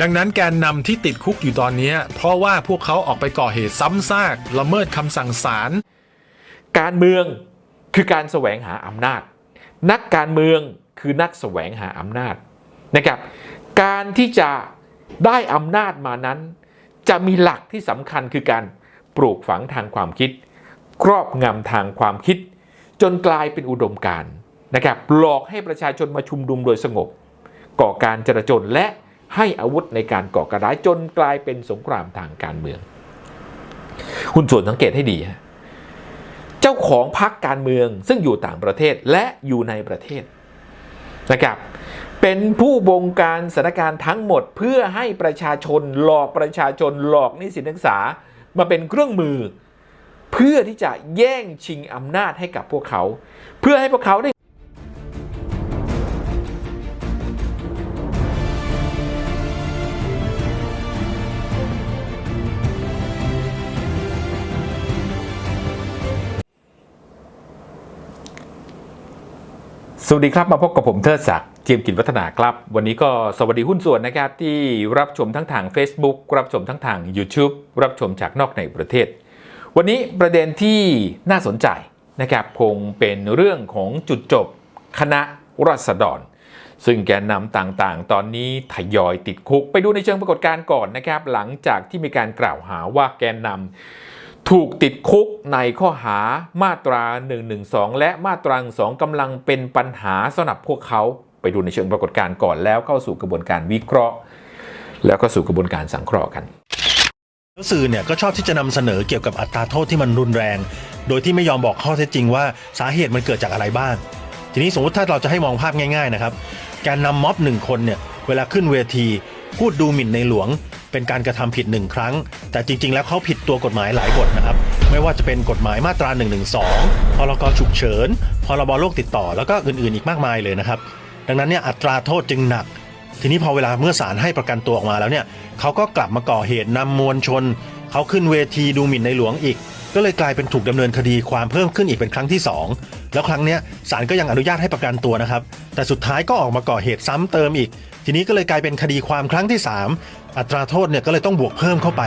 ดังนั้นแกนนำที่ติดคุกอยู่ตอนนี้ เพราะว่าพวกเขาออกไปก่อเหตุซ้ำซากละเมิดคำสั่งศาลการเมืองคือการแสวงหาอำนาจ นักการเมืองคือนักแสวงหาอำนาจนะครับ การที่จะได้อำนาจมานั้น จะมีหลักที่สำคัญคือการปลูกฝังทางความคิด ครอบงำทางความคิด จนกลายเป็นอุดมการณ์นะครับหลอกให้ประชาชนมาชุมนุมโดยสงบ ก่อการจราจนและ ให้อาวุธในการก่อการร้ายจนกลายเป็นสงครามทางการเมือง คุณส่วนสังเกตให้ดีฮะเจ้าของพรรคการเมืองซึ่งอยู่ต่างประเทศและอยู่ในประเทศนะครับเป็นผู้บงการสถานการณ์ทั้งหมดเพื่อให้ประชาชนหลอกประชาชนหลอกนิสิตนักศึกษามาเป็นเครื่องมือ เพื่อที่จะแย่งชิงอำนาจให้กับพวกเขา เพื่อให้พวกเขาได้ สวัสดีครับ มาพบกับผมเทิดศักดิ์เจียมกิจวัฒนาครับ วันนี้ก็สวัสดีหุ้นส่วนนะครับ ที่รับชมทั้งทาง Facebook รับชมทั้งทาง YouTube รับชมจากนอกในประเทศ วันนี้ประเด็นที่น่าสนใจนะครับคงเป็นเรื่องของจุดจบคณะรัษฎร ซึ่งแกนนำต่างๆ ตอนนี้ทยอยติดคุกไปดูในเชิงปรากฏการณ์ก่อนนะครับ หลังจากที่มีการกล่าวหาว่าแกนนำ ถูกติดคุกในข้อหามาตรา 112 และมาตรา2กำลังเป็นปัญหาสำหรับพวกเขาไปดูในเชิงปรากฏการณ์ก่อนแล้วเข้าสู่กระบวนการวิเคราะห์ แล้วก็สู่กระบวนการสังเคราะห์กัน สื่อเนี่ยก็ชอบที่จะนำเสนอเกี่ยวกับอัตราโทษที่มันรุนแรง โดยที่ไม่ยอมบอกข้อเท็จจริงว่าสาเหตุมันเกิดจากอะไรบ้าง ทีนี้สมมติถ้าเราจะให้มองภาพง่ายๆนะครับ การนำม็อบหนึ่งคนเนี่ยเวลาขึ้นเวที พูดดูหมิ่นในหลวง เป็นการกระทำผิดหนึ่งครั้ง แต่จริง ๆ แล้วเขาผิดตัวกฎหมายหลายบทนะครับ ไม่ว่าจะเป็นกฎหมายมาตรา 112พรกฉุกเฉินพรบโรคติดต่อแล้วก็อื่น ๆ อีกมากมายเลยนะครับ ดังนั้นเนี่ยอัตราโทษจึงหนัก ทีนี้พอเวลาเมื่อศาลให้ประกันตัวออกมาแล้วเนี่ยเขาก็กลับมาก่อเหตุนำมวลชนเขาขึ้นเวทีดูหมิ่นในหลวงอีก ก็เลยกลายเป็นถูกดำเนินคดีความเพิ่มขึ้นอีกเป็นครั้งที่ 2 แล้วครั้งเนี้ยศาลก็ยังอนุญาตให้ประกันตัวนะครับ แต่สุดท้ายก็ออกมาก่อเหตุซ้ำเติมอีก ทีนี้ก็เลยกลายเป็นคดีความครั้งที่ 3 อัตราโทษเนี่ยก็เลยต้องบวกเพิ่มเข้าไป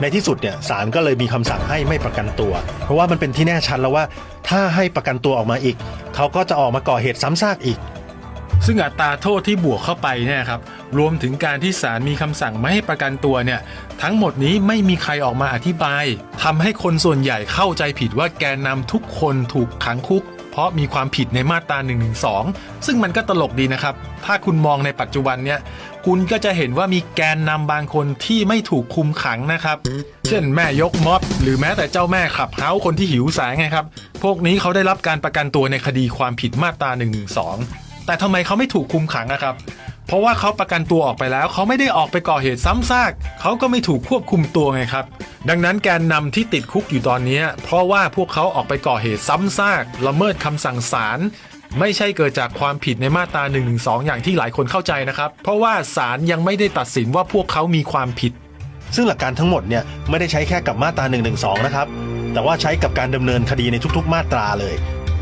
ในที่สุดเนี่ยศาลก็เลยมีคำสั่งให้ไม่ประกันตัว เพราะว่ามันเป็นที่แน่ชัดแล้วว่า ถ้าให้ประกันตัวออกมาอีก เขาก็จะออกมาก่อเหตุซ้ำซากอีก ซึ่งอัตราโทษที่บวกเข้าไปเนี่ยครับรวมถึงการที่ศาลมีคำสั่งไม่ให้ประกันตัวเนี่ย ทั้งหมดนี้ไม่มีใครออกมาอธิบายทำให้คนส่วนใหญ่เข้าใจผิดว่าแกนนำทุกคนถูกขังคุก เพราะมีความผิดในมาตรา1นึซึ่งมันก็ตลกดีนะครับ ถ้าคุณมองในปัจจุบันเนี่ยคุณก็จะเห็นว่ามีแกนนำบางคนที่ไม่ถูกคุมขังนะครับ เช่นแม่ยกม็อบ หรือแม้แต่เจ้าแม่ขับเฮ้าคนที่หิวแสงไงครับ พวกนี้เขาได้รับการประกันตัวในคดีความผิดมาตรา1นึแต่ทำไมเขาไม่ถูกคุมขังนะครับ เพราะว่าเขาประกันตัวออกไปแล้ว เขาไม่ได้ออกไปก่อเหตุซ้ำซากเขาก็ไม่ถูกควบคุมตัวไงครับ ดังนั้นแกนนำที่ติดคุกอยู่ตอนนี้ เพราะว่าพวกเขาออกไปก่อเหตุซ้ำซากละเมิดคำสั่งศาลไม่ใช่เกิดจากความผิดในมาตรา1นึอย่างที่หลายคนเข้าใจนะครับ เพราะว่าศาลยังไม่ได้ตัดสินว่าพวกเขามีความผิด ซึ่งหลักการทั้งหมดเนี่ยไม่ได้ใช้แค่กับมาตรา1นึนะครับ แต่ว่าใช้กับการดำเนินคดีในทุกๆ มาตราเลย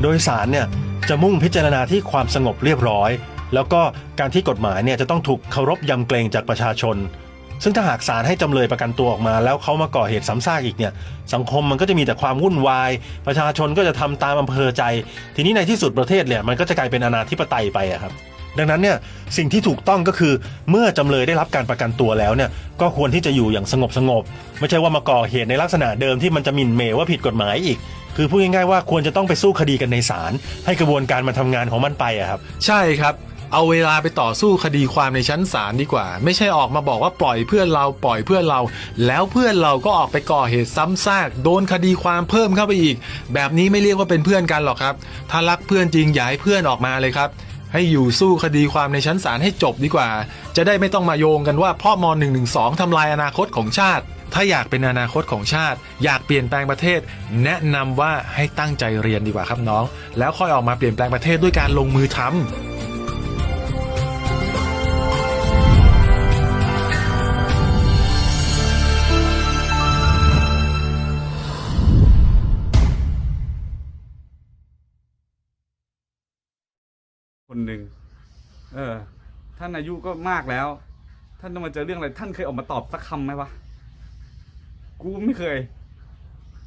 โดยสารเนี่ยจะมุ่งพิจารณาที่ความสงบเรียบร้อย แล้วก็การที่กฎหมายเนี่ยจะต้องถูกเคารพยำเกรงจากประชาชน ซึ่งถ้าหากศาลให้จำเลยประกันตัวออกมา แล้วเขามาก่อเหตุซ้ำซากอีกเนี่ยสังคมมันก็จะมีแต่ความวุ่นวาย ประชาชนก็จะทำตามอำเภอใจ ทีนี้ในที่สุดประเทศเนี่ยมันก็จะกลายเป็นอนาธิปไตยไปอะครับดังนั้นเนี่ยสิ่งที่ถูกต้องก็คือเมื่อจำเลยได้รับการประกันตัวแล้วเนี่ยก็ควรที่จะอยู่อย่างสงบสงบไม่ใช่ว่ามาก่อเหตุในลักษณะเดิมที่มันจะหมิ่นเมว่าผิดกฎหมายอีก คือพูดง่ายๆว่าควรจะต้องไปสู้คดีกันในศาลให้กระบวนการมันทำงานของมันไปอะครับ ใช่ครับ เอาเวลาไปต่อสู้คดีความในชั้นศาลดีกว่า ไม่ใช่ออกมาบอกว่าปล่อยเพื่อนเราปล่อยเพื่อนเรา แล้วเพื่อนเราก็ออกไปก่อเหตุซ้ำซากโดนคดีความเพิ่มเข้าไปอีก แบบนี้ไม่เรียกว่าเป็นเพื่อนกันหรอกครับ ถ้ารักเพื่อนจริงอย่าให้เพื่อนออกมาเลยครับให้อยู่สู้คดีความในชั้นศาลให้จบดีกว่า จะได้ไม่ต้องมาโยงกันว่าพ่อม .112 ทำลายอนาคตของชาติ ถ้าอยากเป็นอนาคตของชาติ อยากเปลี่ยนแปลงประเทศ แนะนำว่าให้ตั้งใจเรียนดีกว่าครับน้อง แล้วค่อยออกมาเปลี่ยนแปลงประเทศด้วยการลงมือทำ หนึ่งเออ ท่านอายุก็มากแล้ว ท่านต้องมาเจอเรื่องอะไร ท่านเคยออกมาตอบสักคำไหมวะ กูไม่เคย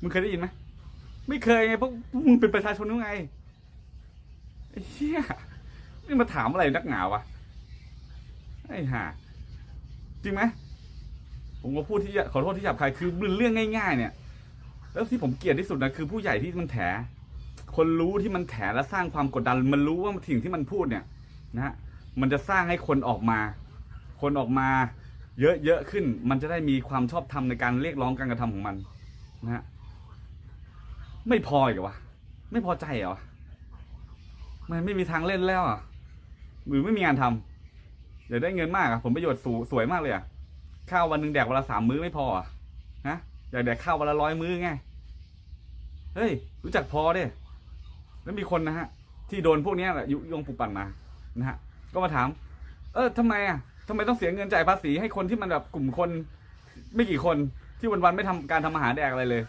มึงเคยได้ยินไหม ไม่เคยไงเพราะมึงเป็นประชาชนยังไงไอ้เหี้ยนี่มาถามอะไรนักหนาวะ ไอ้ห่า จริงไหม ผมก็พูดที่ขอโทษที่หยาบคายคือเรื่องง่าย ๆ เนี่ย แล้วที่ผมเกลียดที่สุดนะคือผู้ใหญ่ที่มันแถ คนรู้ที่มันแถและสร้างความกดดัน มันรู้ว่าสิ่งที่มันพูดเนี่ยนะฮะมันจะสร้างให้คนออกมา คนออกมา เยอะๆขึ้น มันจะได้มีความชอบธรรมในการเรียกร้องการกระทำของมันนะฮะไม่พออีกเหรอวะไม่พอใจเหรอมันไม่มีทางเล่นแล้วอะหรือไม่มีงานทำอยากได้เงินมากอะผลประโยชน์สูสวยมากเลยอะข้าววันหนึ่งแดกวันละสามมื้อไม่พออะนะอยากแดกข้าววันละร้อยมื้อไงเฮ้ยรู้จักพอเด้ แล้วมีคนนะฮะ ที่โดนพวกนี้แหละยุยงปลุกปั่นมานะฮะก็มาถาม เออทำไมอะทำไมต้องเสียเงินจ่ายภาษีให้คนที่มันแบบกลุ่มคน ไม่กี่คนที่วันๆไม่ทำการทำอาหารแดกอะไรเลย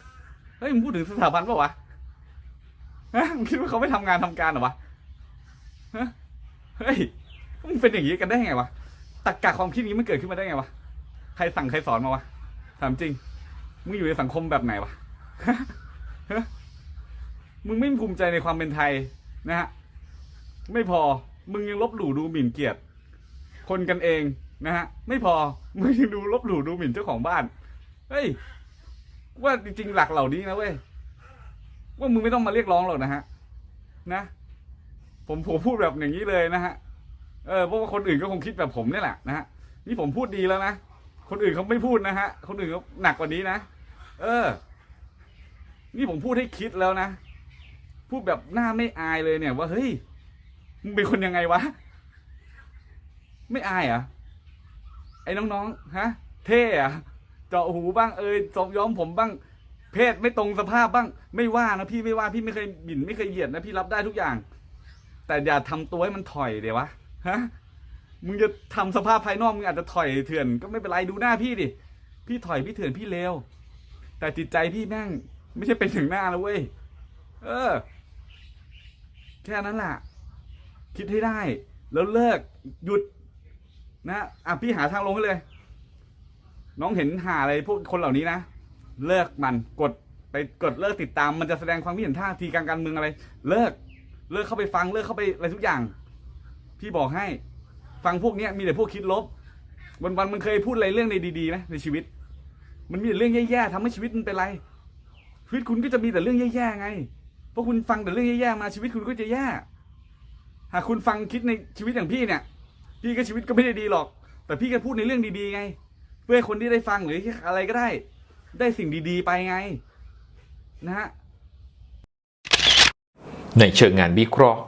เฮ้ยมึงพูดถึงสถาบันปล่าวะฮะมึงคิดว่าเขาไม่ทำงานทำการหรอวะฮะเฮ้ยมึงเป็นอย่างนี้กันได้ไงวะตรรกะความคิดนี้มันเกิดขึ้นมาได้ไงวะใครสั่งใครสอนมาวะถามจริงมึงอยู่ในสังคมแบบไหนวะ มึงไม่ภูมิใจในความเป็นไทยนะฮะไม่พอมึงยังลบหลู่ดูหมิ่นเกียรติคนกันเองนะฮะไม่พอมึงยังดูลบหลู่ดูหมิ่นเจ้าของบ้านเฮ้ยว่าจริงๆหลักเหล่านี้นะเว้ยว่ามึงไม่ต้องมาเรียกร้องหรอกนะฮะนะ ผมผมพูดแบบอย่างนี้เลยนะฮะเออเพราะว่าคนอื่นก็คงคิดแบบผมนี่แหละนะฮะนี่ผมพูดดีแล้วนะคนอื่นเขาไม่พูดนะฮะคนอื่นเขาหนักกว่านี้นะเออ นี่ผมพูดให้คิดแล้วนะ พูดแบบหน้าไม่อายเลยเนี่ย ว่าเฮ้ยมึงเป็นคนยังไงวะ ไม่อายอะไอ้น้องๆฮะ เท่อะเจาะหูบ้างเอยสมย้อมผมบ้าง เพศไม่ตรงสภาพบ้าง ไม่ว่านะพี่ไม่ว่าพี่ไม่เคยหมิ่นไม่เคยเหยียดนะพี่รับได้ทุกอย่าง แต่อย่าทำตัวให้มันถอยเดี๋ยววะฮะมึงจะทำสภาพภายนอกมึงอาจจะถอยเถื่อนก็ไม่เป็นไรดูหน้าพี่ดิพี่ถอยพี่เถื่อนพี่เลวแต่จิตใจพี่แม่ง ไม่ใช่เป็นถึงหน้าแล้วเว้ย เออ แค่นั้นแหละคิดให้ได้ แล้วเลิกหยุด นะอะพี่หาทางลงให้เลย น้องเห็นหาอะไรพวกคนเหล่านี้นะเลิกมันกดไปกดเลิกติดตามมันจะแสดงความคิดเห็นท่าทีการการเมืองอะไร เลิก เลิกเข้าไปฟังเลิกเข้าไปอะไรทุกอย่าง พี่บอกให้ ฟังพวกเนี้ยมีแต่พวกคิดลบ วันวันมันเคยพูดอะไรเรื่องในดีๆไหมในชีวิต มันมีแต่เรื่องแย่ๆทำให้ชีวิตมันเป็นไรชีวิตคุณก็จะมีแต่เรื่องแย่ๆไง เพราะคุณฟังแต่เรื่องแย่ๆมาชีวิตคุณก็จะแย่หากคุณฟังคิดในชีวิตอย่างพี่เนี่ย พี่ก็ชีวิตก็ไม่ได้ดีหรอก แต่พี่ก็พูดในเรื่องดีๆไง เพื่อคนที่ได้ฟังหรืออะไรก็ได้ ได้สิ่งดีๆไปไง นะฮะในเชิงงานวิเคราะห์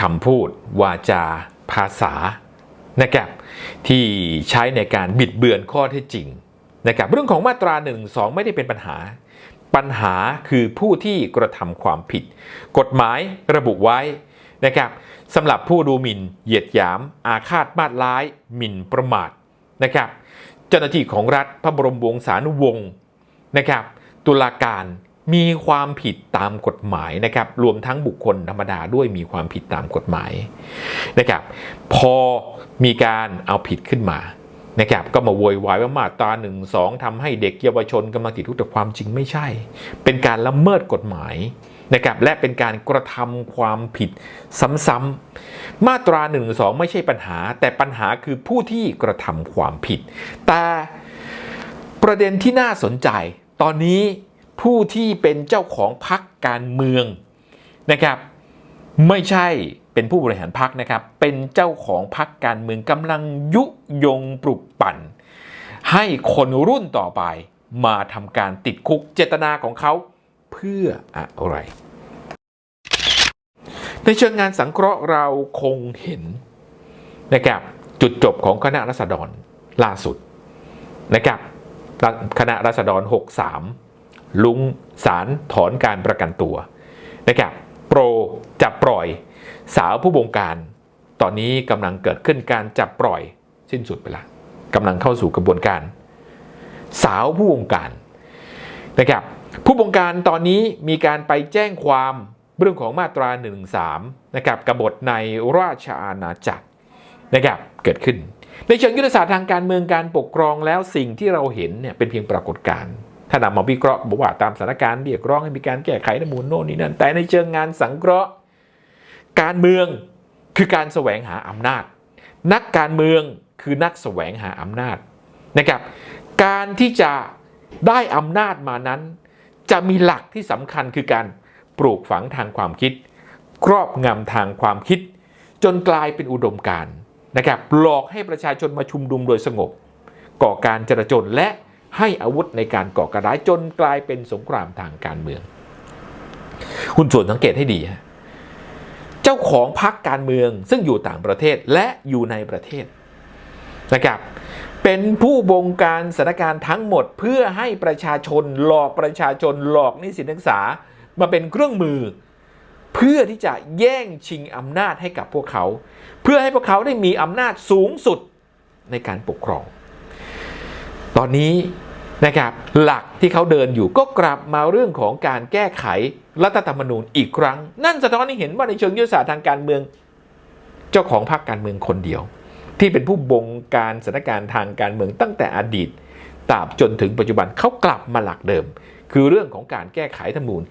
คำพูด วาจา ภาษานะครับที่ใช้ในการบิดเบือนข้อเท็จจริงนะครับเรื่องของมาตรา1นึไม่ได้เป็นปัญหา ปัญหาคือผู้ที่กระทำความผิด กฎหมายระบุไว้นะครับสำหรับผู้ดูหมิ่น เหยียดหยาม อาฆาตมาตร้าย หมิ่นประมาทนะครับ เจ้าหน้าที่ของรัฐพระบรมวงศานุวงศ์นะครับตุลาการมีความผิดตามกฎหมายนะครับ รวมทั้งบุคคลธรรมดาด้วยมีความผิดตามกฎหมายนะครับ พอมีการเอาผิดขึ้นมา นะครับก็มาโวยวายว่ามาตรา1นึทำให้เด็กเยาวชนกำลังติดคุกแต่ความจริงไม่ใช่ เป็นการละเมิดกฎหมายนะครับและเป็นการกระทำความผิดซ้ำๆมาตรา1นึไม่ใช่ปัญหา แต่ปัญหาคือผู้ที่กระทำความผิด แต่ประเด็นที่น่าสนใจ ตอนนี้ผู้ที่เป็นเจ้าของพักการเมืองนะครับ ไม่ใช่ เป็นผู้บริหารพักนะครับ เป็นเจ้าของพักการเมืองกำลังยุยงปลุกปั่น ให้คนรุ่นต่อไปมาทำการติดคุกเจตนาของเขาเพื่ออะไร ในเชิงงานสังเคราะห์เราคงเห็นนะครับจุดจบของคณะรัษฎรล่าสุดนะครับคณะรัษฎร 63 ลุงสารถอนการประกันตัวนะครับ รจับปล่อย สาวผู้บงการ ตอนนี้กำลังเกิดขึ้นการจับปล่อย สิ้นสุดไปละกำลังเข้าสู่กระบวนการ สาวผู้บงการนะครับผู้บงการตอนนี้มีการไปแจ้งความเรื่องของมาตรา1นึนะครับกบฏในราชอาณาจักรนะครับเกิดขึ้น ในเชิงยุทธศาสตร์ทางการเมืองการปกครองแล้วสิ่งที่เราเห็นเนี่ยเป็นเพียงปรากฏการณ์ ถ้านำมาวิเคราะห์บอกว่าตามสถานการณ์เรียกร้องให้มีการแก้ไขรัฐมนูญโน่นนี่นั่นแต่ในเชิงงานสังเคราะห์ การเมืองคือการแสวงหาอำนาจ นักการเมืองคือนักแสวงหาอำนาจนะครับ การที่จะได้อำนาจมานั้น จะมีหลักที่สำคัญคือการปลูกฝังทางความคิด ครอบงำทางความคิด จนกลายเป็นอุดมการณ์นะครับหลอกให้ประชาชนมาชุมนุมโดยสงบ ก่อการจราจนและ ให้อาวุธในการก่อการร้ายจนกลายเป็นสงครามทางการเมือง คุณส่วนสังเกตให้ดีฮะเจ้าของพรรคการเมืองซึ่งอยู่ต่างประเทศและอยู่ในประเทศนะครับเป็นผู้บงการสถานการณ์ทั้งหมดเพื่อให้ประชาชนหลอกประชาชนหลอกนิสิตนักศึกษามาเป็นเครื่องมือ เพื่อที่จะแย่งชิงอำนาจให้กับพวกเขา เพื่อให้พวกเขาได้มีอำนาจสูงสุดในการปกครอง ตอนนี้นะครับหลักที่เขาเดินอยู่ก็กลับมาเรื่องของการแก้ไขรัฐธรรมนูญอีกครั้ง นั่นสะท้อนให้เห็นว่าในเชิงยุทธศาสตร์ทางการเมือง เจ้าของพรรคการเมืองคนเดียว ที่เป็นผู้บงการสถานการณ์ทางการเมืองตั้งแต่อดีตตราบจนถึงปัจจุบันเขากลับมาหลักเดิม คือเรื่องของการแก้ไขธรรมนูญ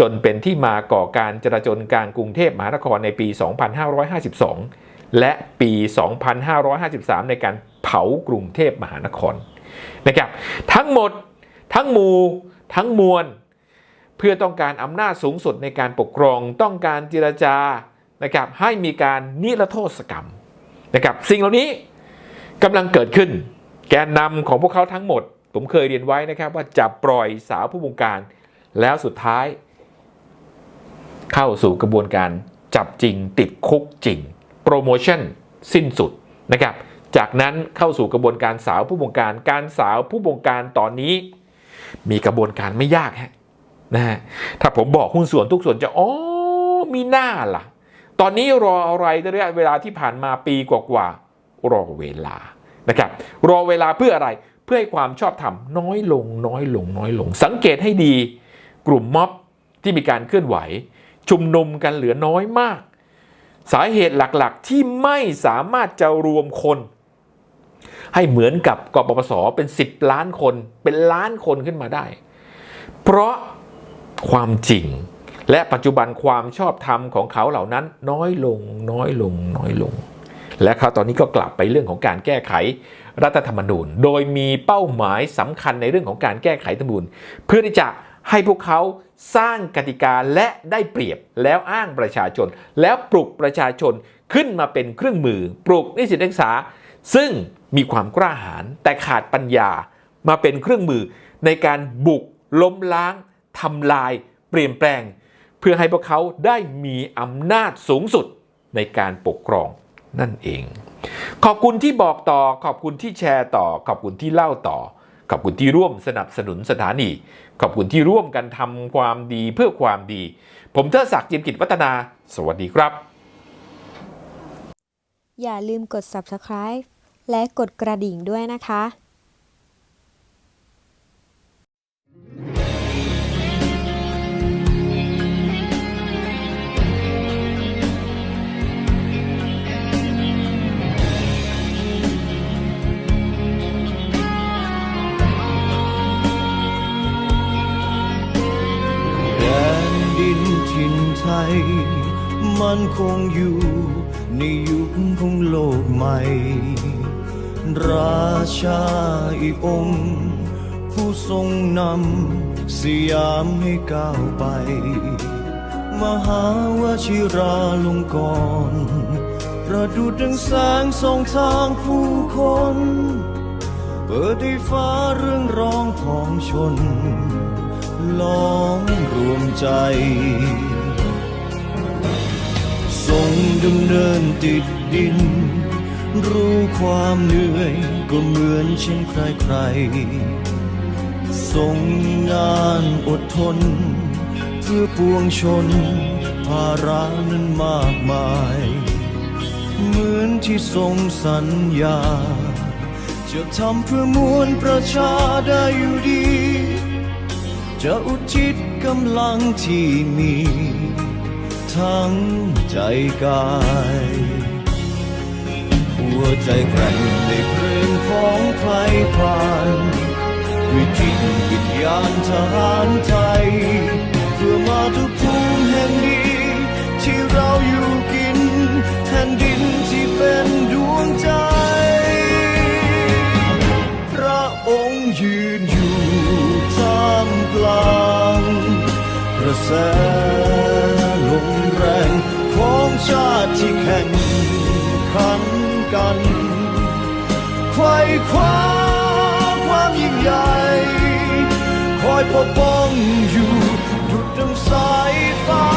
จนเป็นที่มาก่อการจราจนกลางกรุงเทพมหานครในปี 2552 และปี 2553 ในการเผากรุงเทพมหานคร นะครับ ทั้งหมดทั้งมูทั้งมวล เพื่อต้องการอำนาจสูงสุดในการปกครองต้องการเจรจานะครับให้มีการนิรโทษกรรมนะครับสิ่งเหล่านี้กำลังเกิดขึ้น แกนนำของพวกเขาทั้งหมด ผมเคยเรียนไว้นะครับว่าจะปล่อยสาวผู้บงการแล้วสุดท้าย เข้าสู่กระบวนการจับจริงติดคุกจริง โปรโมชั่นสิ้นสุดนะครับ จากนั้นเข้าสู่กระบวนการสาวผู้บงการ การสาวผู้บงการตอนนี้ มีกระบวนการไม่ยากฮะนะฮะถ้าผมบอกหุ้นส่วนทุกส่วนจะอ๋อมีหน้าล่ะ ตอนนี้รออะไรระยะเวลาที่ผ่านมาปีกว่าๆรอเวลานะครับ รอเวลาเพื่ออะไรเพื่อให้ความชอบธรรมน้อยลงน้อยลงน้อยลง สังเกตให้ดี กลุ่มม็อบที่มีการเคลื่อนไหว ชุมนุมกันเหลือน้อยมาก สาเหตุหลักๆที่ไม่สามารถจะรวมคน ให้เหมือนกับกปปสเป็น 10 ล้านคนเป็นล้านคนขึ้นมาได้ เพราะความจริงและปัจจุบันความชอบธรรมของเขาเหล่านั้นน้อยลงน้อยลงน้อยลง และเขาตอนนี้ก็กลับไปเรื่องของการแก้ไขรัฐธรรมนูญ โดยมีเป้าหมายสำคัญในเรื่องของการแก้ไขธรรมนูญ เพื่อที่จะให้พวกเขาสร้างกติกาและได้เปรียบแล้วอ้างประชาชน แล้วปลุกประชาชนขึ้นมาเป็นเครื่องมือ ปลุกนิสิตนักศึกษา ซึ่ง มีความกล้าหาญแต่ขาดปัญญามาเป็นเครื่องมือในการบุกล้มล้างทำลาย เปลี่ยนแปลง เพื่อให้พวกเขาได้มีอำนาจสูงสุดในการปกครองนั่นเอง ขอบคุณที่บอกต่อขอบคุณที่แชร์ต่อ ขอบคุณที่เล่าต่อ ขอบคุณที่ร่วมสนับสนุนสถานี ขอบคุณที่ร่วมกันทำความดีเพื่อความดี ผมเทิดศักดิ์จิมกิจวัฒนา สวัสดีครับ อย่าลืมกด subscribe และกดกระดิ่งด้วยนะคะไทยมันคงอยู่ในยุคของโลกใหม่ ราชาอีกองค์ ผู้ทรงนำสยามให้ก้าวไป มหาวชิราลงกรประดุดดังแสงส่องทางผู้คน เปิดให้ฟ้าเรื่องร้องของชน ล้อมรวมใจทรงดำเนินติดดิน รู้ความเหนื่อยก็เหมือนเช่นใครใครๆทรงงานอดทน เพื่อปวงชน ภาระนั้นมากมาย เหมือนที่ทรงสัญญา จะทำเพื่อมวลประชาได้อยู่ดี จะอุทิศกำลังที่มี ทั้งใจกาย หัวใจแกร่งในเพลงของใครผ่านด้วยจิตวิญญาณทหารไทยเพื่อมาทุกภูมิแห่งนี้ ที่เราอยู่กินแผ่นดินที่เป็นดวงใจ พระองค์ยืนอยู่ท่ามกลางกระแสลมแรงของชาติที่แข่ง ไขว้คว้าความยิ่งใหญ่คอยปกป้องอยู่ดุดดังสายฟ้า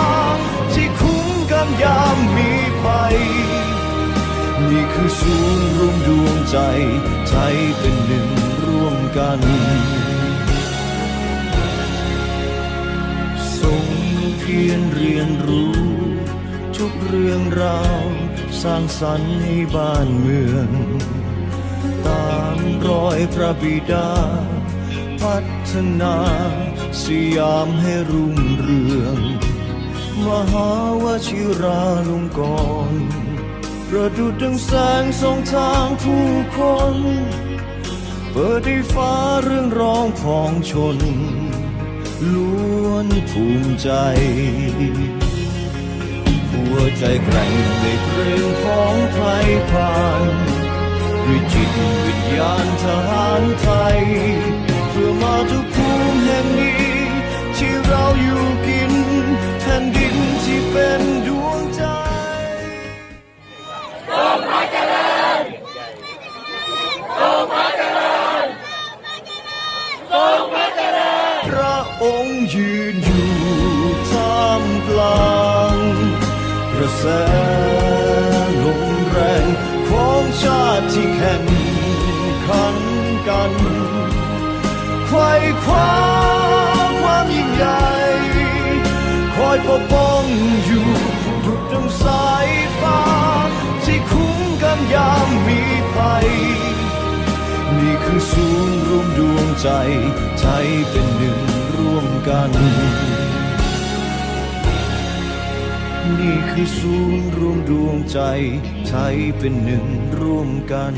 ที่คุ้มกันยามมีภัยนี่คือศูนย์รวมดวงใจใจเป็นหนึ่งร่วมกันทรงเพียรเรียนรู้ ทุกเรื่องราว สร้างสรรค์ให้บ้านเมือง ตามรอยพระบิดา พัฒนาสยามให้รุ่งเรือง มหาวชิราลงกรณ์ประดุดดังแสงส่องทางผู้คน เปิดให้ฟ้าเรื่องร้องพองชน ล้วนภูมิใจ หัวใจแกร่งในเพลงของไทยผ่าน ด้วยจิตวิญญาณทหารไทย เพื่อมาทุกภูมิแห่งนี้ ที่เราอยู่กินแผ่นดินที่เป็นดวงใจพระองค์ยืนอยู่ท่ามกลางกระแส ไขว้คว้าความยิ่งใหญ่คอยปกป้องอยู่ดุดดังสายฟ้า ที่คุ้มกันยามมีภัย นี่คือศูนย์รวมดวงใจใจเป็นหนึ่งร่วมกัน นี่คือศูนย์รวมดวงใจใจเป็นหนึ่งร่วมกัน